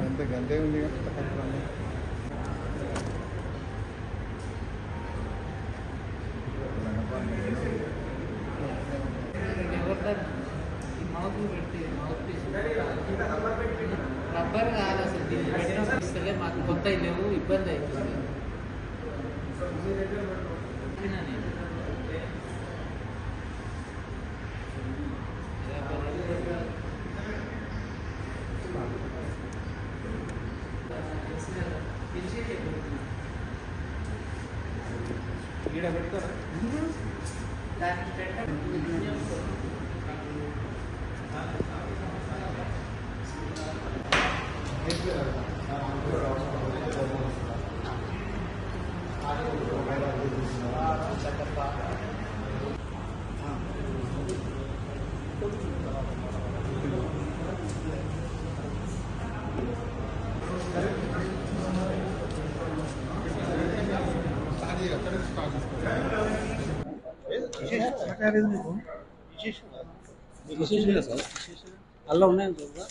అంతే గంటే ఉంది కదా రబ్బర్ కాదు అసలు దీన్ని పెట్టిన ఇస్తలే మాకు కొత్త లేవు ఇబ్బంది అవుతుంది చెప్పినా నేను. la doctora. ¿Sí? అలా ఉన్నాయని చూద్దా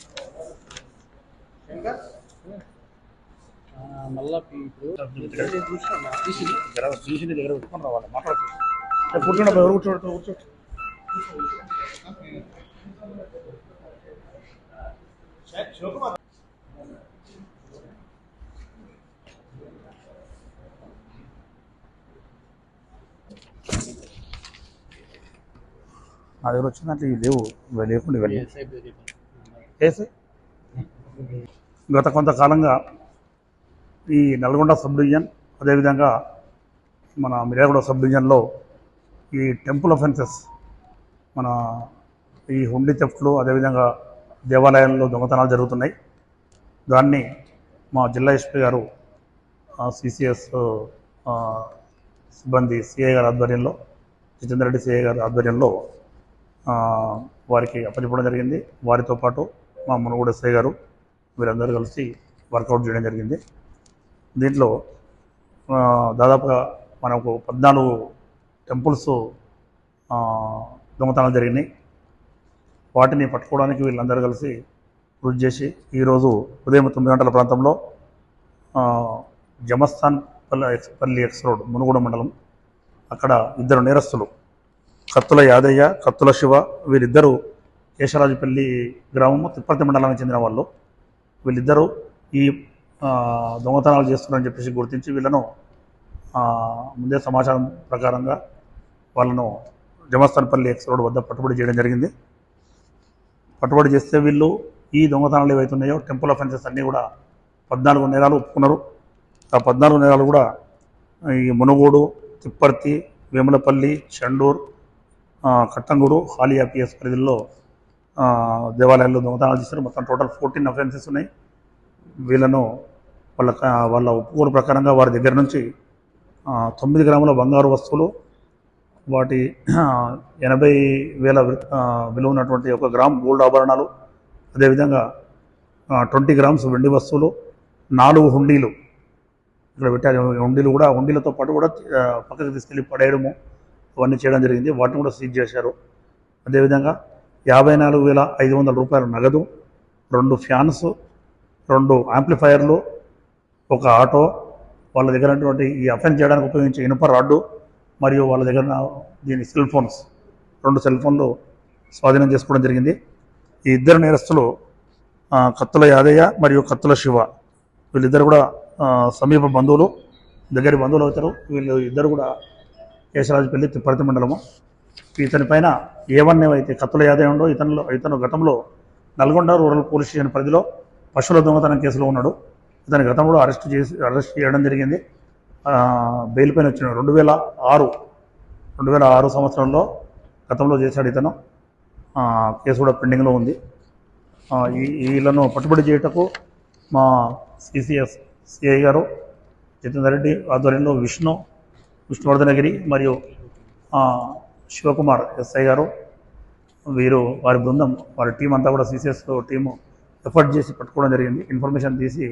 మళ్ళా ఇప్పుడు దగ్గర పెట్టుకొని రావాలి మాట్లాడుతూ కూర్చోండి ఎవరు కూర్చోండి నా దగ్గర వచ్చినట్లు ఇవి లేవు. ఇవి లేకుండా ఇవన్నీ. వేసి గత కొంతకాలంగా ఈ నల్గొండ సబ్ డివిజన్ అదేవిధంగా మన మిర్యాగూడ సబ్ డివిజన్లో ఈ టెంపుల్ అఫెన్సెస్ మన ఈ హుండీ థెఫ్ట్లు అదేవిధంగా దేవాలయాల్లో దొంగతనాలు జరుగుతున్నాయి. దాన్ని మా జిల్లా ఎస్పీ గారు సిసిఎస్ సిబ్బంది సిఐ గారి ఆధ్వర్యంలో జితేందర్ రెడ్డి సిఐ గారి ఆధ్వర్యంలో వారికి అప్పచెప్పడం జరిగింది. వారితో పాటు మా మునుగోడు ఎస్ఐ గారు వీరందరూ కలిసి వర్కౌట్ చేయడం జరిగింది. దీంట్లో దాదాపుగా మనకు పద్నాలుగు టెంపుల్స్ దొంగతనాలు జరిగినాయి. వాటిని పట్టుకోవడానికి వీళ్ళందరూ కలిసి కృషి చేసి ఈరోజు ఉదయం తొమ్మిది గంటల ప్రాంతంలో జమస్థాన్ పల్లి ఎక్స్ పల్లి ఎక్స్ రోడ్ మునుగోడు మండలం అక్కడ ఇద్దరు నేరస్తులు కత్తుల యాదయ్య కత్తుల శివ వీరిద్దరూ కేశరాజుపల్లి గ్రామము తిప్పర్తి మండలానికి చెందిన వాళ్ళు. వీళ్ళిద్దరూ ఈ దొంగతనాలు చేస్తున్నారని చెప్పేసి గుర్తించి వీళ్ళను ముందే సమాచారం ప్రకారంగా వాళ్ళను జమస్థాన్పల్లి ఎక్స్ రోడ్ వద్ద పట్టుబడి చేయడం జరిగింది. పట్టుబడి చేస్తే వీళ్ళు ఈ దొంగతనాలు ఏవైతున్నాయో టెంపుల్ అఫెన్సెస్ అన్నీ కూడా పద్నాలుగు నేరాలు ఒప్పుకున్నారు. ఆ పద్నాలుగు నేరాలు కూడా ఈ మునుగోడు తిప్పర్తి వేములపల్లి చండూర్ కట్టంగూడు హాలియా పిఎస్ పరిధిలో దేవాలయాల్లో దొంగతనాలు చేశారు. మొత్తం టోటల్ ఫోర్టీన్ అఫెన్సెస్ ఉన్నాయి. వీళ్ళను వాళ్ళ వాళ్ళ ఒప్పుకోలు ప్రకారంగా వారి దగ్గర నుంచి తొమ్మిది గ్రాముల బంగారు వస్తువులు వాటి ఎనభై వేల విలువ ఉన్నటువంటి ఒక గ్రామ్ గోల్డ్ ఆభరణాలు అదేవిధంగా ట్వంటీ గ్రామ్స్ వెండి వస్తువులు నాలుగు హుండీలు. ఇక్కడ పెట్టారు. హుండీలు కూడా హుండీలతో పాటు కూడా పక్కకు పక్కకి తీసుకెళ్ళి పడేయడము. అవన్నీ చేయడం జరిగింది. వాటిని కూడా సీజ్ చేశారు. అదేవిధంగా యాభై నాలుగు వేల ఐదు వందల రూపాయలు నగదు రెండు ఫ్యాన్స్ రెండు యాంప్లిఫైయర్లు ఒక ఆటో వాళ్ళ దగ్గర ఉన్నటువంటి ఈ అఫెన్స్ చేయడానికి ఉపయోగించే ఇనుప రాడ్డు మరియు వాళ్ళ దగ్గర దీని సెల్ ఫోన్స్ రెండు సెల్ ఫోన్లు స్వాధీనం చేసుకోవడం జరిగింది. ఈ ఇద్దరు నేరస్తులు కత్తుల యాదయ్య మరియు కత్తుల శివ వీళ్ళిద్దరు కూడా సమీప బంధువులు దగ్గర బంధువులు అవుతారు. వీళ్ళు ఇద్దరు కూడా కేశరాజుపల్లి తిప్పర్తి మండలము. ఇతని పైన ఏ ఏవైతే కత్తుల యాదయ్య ఉండో ఇతనిలో ఇతను గతంలో నల్గొండ రూరల్ పోలీస్ స్టేషన్ పరిధిలో పశువుల దొంగతనం కేసులో ఉన్నాడు. ఇతని గతంలో అరెస్ట్ చేసి అరెస్ట్ చేయడం జరిగింది. బెయిల్ పైన వచ్చిన రెండు వేల ఆరు రెండు వేల ఆరు సంవత్సరంలో గతంలో చేశాడు ఇతను. కేసు కూడా పెండింగ్లో ఉంది. ఈ వీళ్ళను పట్టుబడి చేయుటకు మా సిసిఎస్ సిఐ గారు జితేందర్ రెడ్డి ఆధ్వర్యంలో విష్ణు విష్ణువర్ధనగిరి మరియు శివకుమార్ ఎస్ఐ గారు వీరు వారి బృందం వారి టీం అంతా కూడా సిసిఎస్ టీము ఎఫర్ట్ చేసి పట్టుకోవడం జరిగింది. ఇన్ఫర్మేషన్ తీసి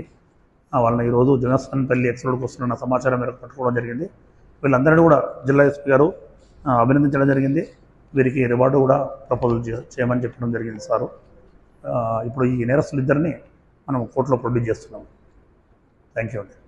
వాళ్ళని ఈరోజు జనస్థాన్ పల్లి వస్తున్న సమాచారం మేరకు పట్టుకోవడం జరిగింది. వీళ్ళందరినీ కూడా జిల్లా ఎస్పీ గారు అభినందించడం జరిగింది. వీరికి రివార్డు కూడా ప్రపోజల్ చేయమని చెప్పడం జరిగింది సారు. ఇప్పుడు ఈ నేరస్తులు ఇద్దరిని మనం కోర్టులో ప్రొడ్యూస్ చేస్తున్నాం. థ్యాంక్ యూ అండి.